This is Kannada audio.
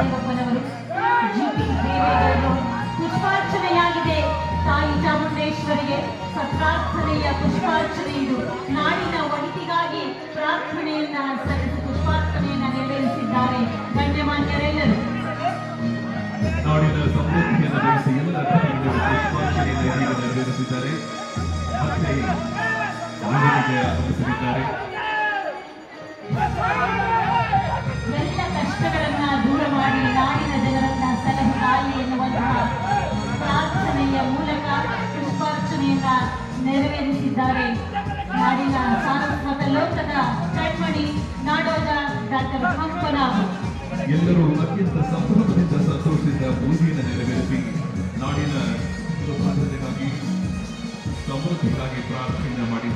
ಪಾಳ್ಯಪ್ಪನವರು ಜಿಪಿ ದೇವೇಗೌಡರು ಪುಷ್ಪಾರ್ಚನೆಯಾಗಿದೆ. ತಾಯಿ ಚಾಮುಂಡೇಶ್ವರಿಗೆ ಸತ್ಪ್ರಾರ್ಥನೆಯ ಪುಷ್ಪಾರ್ಚನೆ ಇದು. ನಾಡಿನ ಒಳಿತಿಗಾಗಿ ಪ್ರಾರ್ಥನೆಯನ್ನ ಸಲ್ಲಿಸಿ ಪುಷ್ಪಾರ್ಚನೆಯನ್ನ ನೆರವೇರಿಸಿದ್ದಾರೆ. ಗಣ್ಯಮಾನ್ಯರೆಲ್ಲರೂ ನಾಡಿನ ಸಮೃದ್ಧಿಯನ್ನು ಬೆಳೆಸಿ ಎಲ್ಲ ಪುಷ್ಪಾರ್ಚನೆಯನ್ನು ನೆರವೇರಿಸಿದ್ದಾರೆ. ಮತ್ತೆ ಅವರಿಗೆ ಆಗಮಿಸಲಿದ್ದಾರೆ. ಪುಷ್ಪಾರ್ಚನೆಯನ್ನ ನೆರವೇರಿಸಿದ್ದಾರೆ. ನಾಡಿನ ಸಾರಸ್ವತ ಲೋಕದ ಕಣ್ಮಣಿ ನಾಡೋದ ಡಾಕ್ಟರ್ ಪಂಪನ ಎಲ್ಲರೂ ಅತ್ಯಂತ ಸಂಭ್ರಮದಿಂದ ಸಂತೋಷದಿಂದ ಪೂಜೆಯನ್ನು ನೆರವೇರಿಸಿ, ನಾಡಿನ ಸುಭದ್ರತೆಗಾಗಿ ಸಮೃದ್ಧಿಗಾಗಿ ಪ್ರಾರ್ಥನೆ ಮಾಡಿದ್ದಾರೆ.